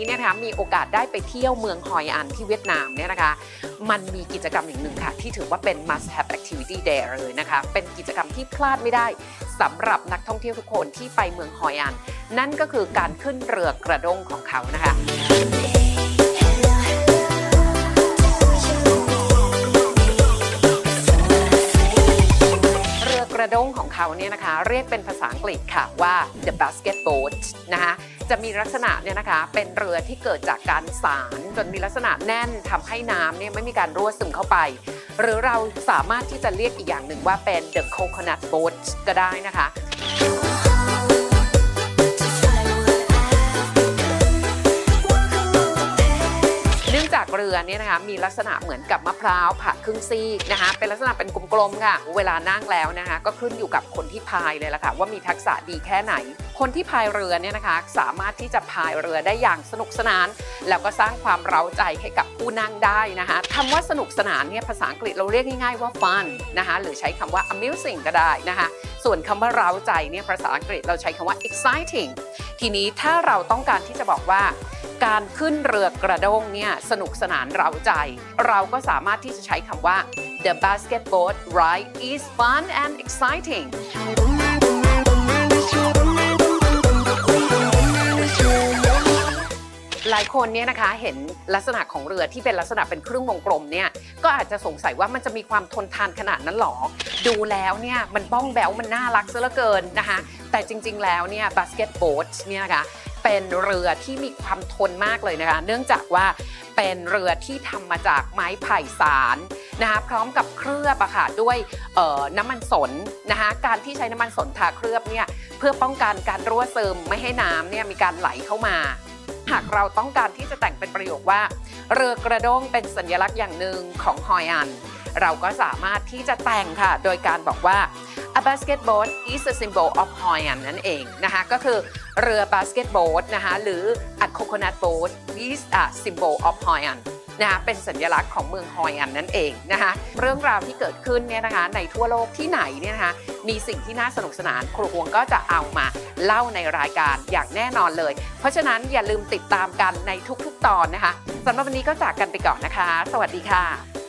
มีโอกาสได้ไปเที่ยวเมืองฮอยอันที่เวียดนามเนี่ยนะคะ มันมีกิจกรรมอย่างหนึ่งค่ะ ที่ถือว่าเป็น must have activity day เลยนะคะ เป็นกิจกรรมที่พลาดไม่ได้สำหรับนักท่องเที่ยวทุกคนที่ไปเมืองฮอยอัน นั่นก็คือการขึ้นเรือกระด้งของเขานะคะ ด้งของเขาเนี่ยนะคะเรียกเป็นภาษาอังกฤษค่ะว่า the basket boat นะคะจะมีลักษณะเนี่ยนะคะเป็นเรือที่เกิดจากการสารจนมีลักษณะแน่นทำให้น้ำเนี่ยไม่มีการรั่วซึมเข้าไป หรือเราสามารถที่จะเรียกอีกอย่างหนึ่งว่าเป็น the coconut boat ก็ได้นะคะ เรือเนี่ยนะคะมีลักษณะเหมือนกับมะพร้าวผ่าครึ่งซีกนะคะเป็นลักษณะเป็นกลมๆค่ะ เวลานั่งแล้วนะคะก็ขึ้นอยู่กับคนที่พายเลยล่ะค่ะว่ามีทักษะดีแค่ไหน คนที่พายเรือเนี่ยนะคะสามารถที่จะพายเรือได้อย่างสนุกสนาน แล้วก็สร้างความเร้าใจให้กับผู้นั่งได้นะคะคำว่าสนุกสนานเนี่ยภาษาอังกฤษเราเรียกง่ายๆว่า fun นะคะหรือใช้คำว่า amusing ก็ได้นะคะส่วนคำว่าเร้าใจเนี่ยภาษาอังกฤษเราใช้คำว่า exciting ทีนี้ถ้าเราต้องการที่จะบอกว่า การขึ้นเรือกระด้งเนี่ยสนุกสนานเร้าใจ เราก็สามารถที่จะใช้คำว่า the basket boat ride is fun and exciting หลายคนเนี่ยนะคะเห็นลักษณะของเรือที่เป็นลักษณะเป็นครึ่งวงกลมเนี่ยก็อาจจะสงสัยว่ามันจะมีความทนทานขนาดนั้นหรอ ดูแล้วเนี่ยมันบ้องแบวมันน่ารักซะเหลือเกินนะคะแต่จริงๆแล้วเนี่ย basket boat เนี่ยนะคะ เป็นเรือที่มีความทนมากเลยนะคะ เนื่องจากว่าเป็นเรือที่ทำมาจากไม้ไผ่สารนะคะพร้อมกับเคลือบอะค่ะด้วยน้ำมันสนนะคะการที่ใช้น้ำมันสนทาเคลือบเนี่ยเพื่อป้องกันการรั่วซึมไม่ให้น้ำเนี่ยมีการไหลเข้ามาหากเราต้องการที่จะแต่งเป็นประโยคว่า เรือกระด้งเป็นสัญลักษณ์อย่างหนึ่งของฮอยอัน เราก็สามารถที่จะแต่งค่ะ โดยการบอกว่า a basket boat is a symbol of Hoi An นั่นเองนะคะก็คือเรือ basket boat นะคะหรือ a coconut boat is a symbol of Hoi An นะคะเป็นสัญลักษณ์ของเมืองฮอยอันนั่นเองนะคะเรื่องราวที่เกิดขึ้นเนี่ยนะคะในทั่วโลกที่ไหนเนี่ยนะคะมีสิ่งที่น่าสนุกสนานครูฮวงก็จะเอามาเล่าในรายการอย่างแน่นอนเลย เพราะฉะนั้นอย่าลืมติดตามกันในทุกๆตอนนะคะสำหรับวันนี้ก็จากกันไปก่อนนะคะ สวัสดีค่ะ